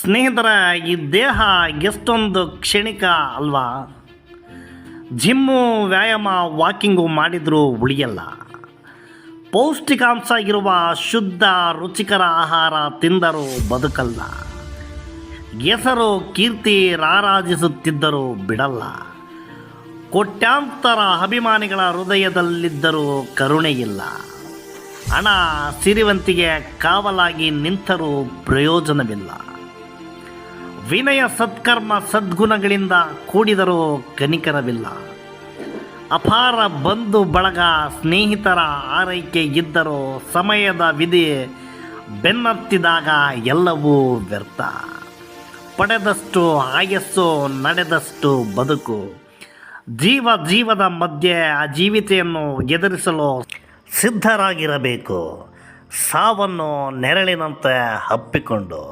ಸ್ನೇಹಿತರ ಈ ದೇಹ ಎಷ್ಟೊಂದು ಕ್ಷಣಿಕ ಅಲ್ವಾ? ಜಿಮ್ಮು, ವ್ಯಾಯಾಮ, ವಾಕಿಂಗು ಮಾಡಿದರೂ ಉಳಿಯಲ್ಲ. ಪೌಷ್ಟಿಕಾಂಶ ಇರುವ ಶುದ್ಧ, ರುಚಿಕರ ಆಹಾರ ತಿಂದರೂ ಬದುಕಲ್ಲ. ಹೆಸರು, ಕೀರ್ತಿ ರಾರಾಜಿಸುತ್ತಿದ್ದರೂ ಬಿಡಲ್ಲ. ಕೋಟ್ಯಾಂತರ ಅಭಿಮಾನಿಗಳ ಹೃದಯದಲ್ಲಿದ್ದರೂ ಕರುಣೆಯಿಲ್ಲ ಹಣ, ಸಿರಿವಂತಿಗೆ, ಕಾವಲಾಗಿ ನಿಂತರೂ ಪ್ರಯೋಜನವಿಲ್ಲ. ವಿನಯ ಸತ್ಕರ್ಮ ಸದ್ಗುಣಗಳಿಂದ ಕೂಡಿದರೂ ಕನಿಕರವಿಲ್ಲ. ಅಪಾರ ಬಂಧು ಬಳಗ ಸ್ನೇಹಿತರ ಆರೈಕೆ ಇದ್ದರೂ ಸಮಯದ ವಿಧಿ ಬೆನ್ನತ್ತಿದಾಗ ಎಲ್ಲವೂ ವ್ಯರ್ಥ. ಪಡೆದಷ್ಟು ಆಯಸ್ಸು, ನಡೆದಷ್ಟು ಬದುಕು. ಜೀವ ಜೀವದ ಮಧ್ಯೆ ಆ ಜೀವಿತೆಯನ್ನು ಎದುರಿಸಲು ಸಿದ್ಧರಾಗಿರಬೇಕು. ಸಾವನ್ನು ನೆರಳಿನಂತೆ ಹಪ್ಪಿಕೊಂಡು